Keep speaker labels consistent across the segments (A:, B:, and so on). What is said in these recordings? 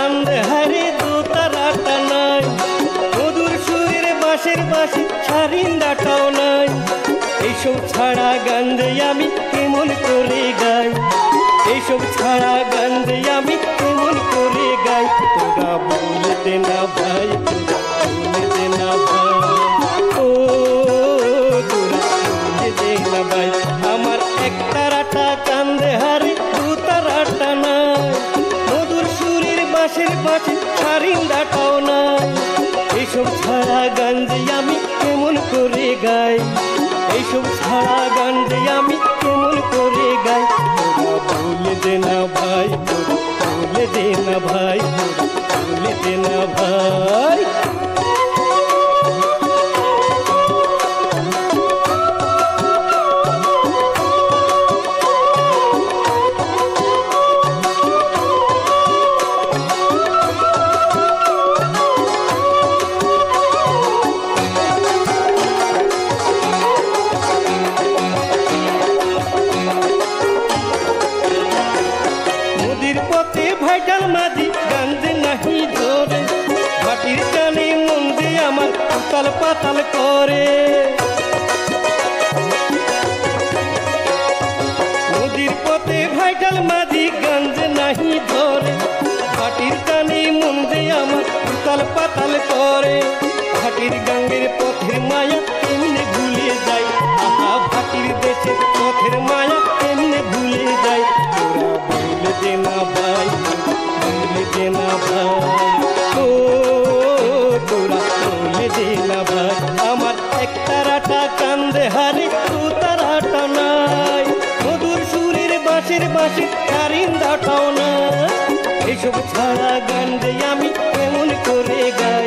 A: কান্দ হারে দোতারা নাই। মধুর সুরের বাঁশের বাঁশি ছাড়িন্দাটাও নাই। এইসব ছাড়া গান্ধে আমি কেমন করে গাই? এইসব ছাড়া গান্ধে আমি কেমন করে গাই? তোরা বলতে না ভাই, তোরা সুরের পাশে সারিন্দাটাও নাই। এইসব ছাড়া গান যে আমি কেমন করে গাই? এইসব ছাড়া গান যে আমি কেমন করে গাই? বলে দে না ভাই, বলে দে না ভাই, বলে দে না ভাই। উতাল পাতাল করে। নদীর পথে ভাইটাল মাঝি গঞ্জ নাহি ধরে। হাটির টানে মন্দে আমার উতাল পাতাল করে। হাটির গাঙ্গের পথের মায়া এমনি ভুলিয়ে যাই সুরের বাসি কারিন্দা কারিন্দাটাও না এইসব ছাড়া গান আমি কেমন করে গাই?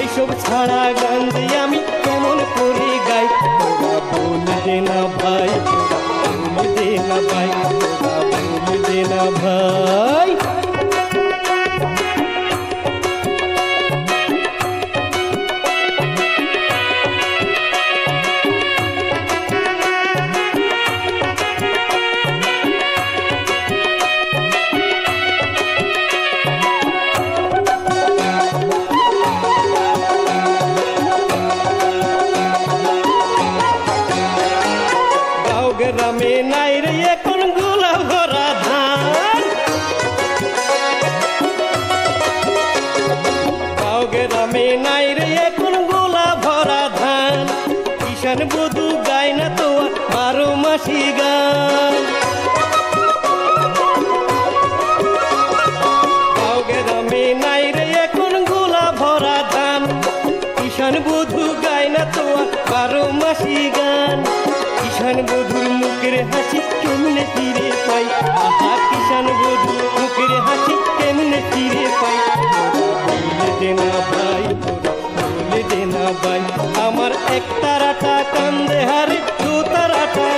A: এইসব ছাড়া গান আমি কেমন করে গাই? বলতে না ভাই বলতে না ভাই বলতে দে না ভাই। গ্রামে নাই রে, এখন গোলা ভরা ধান। গাঁও গ্রামে নাই রে, এখন গোলা ভরা ধান। কিষান বধু গায় না তো বারো মাসি গান। গাঁও গ্রামে নাই গোলা ভরা ধান। কিষান বধু গায় না তো বারো মাসি গান। কিষান বধুর মুখের হাসি কেমনে ফিরে পাই? আহা কিষান বধুর মুখের হাসি কেমনে ফিরে পাই? বলে দে না ভাই, বলে দে না ভাই, আমার এক তারাটা কান্দে হারে, দু তারাটা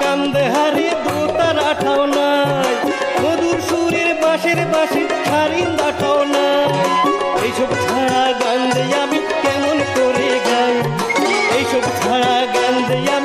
A: কান্দে হারি, দু তারাটাও নাই। মধুর সারিন্দাটাও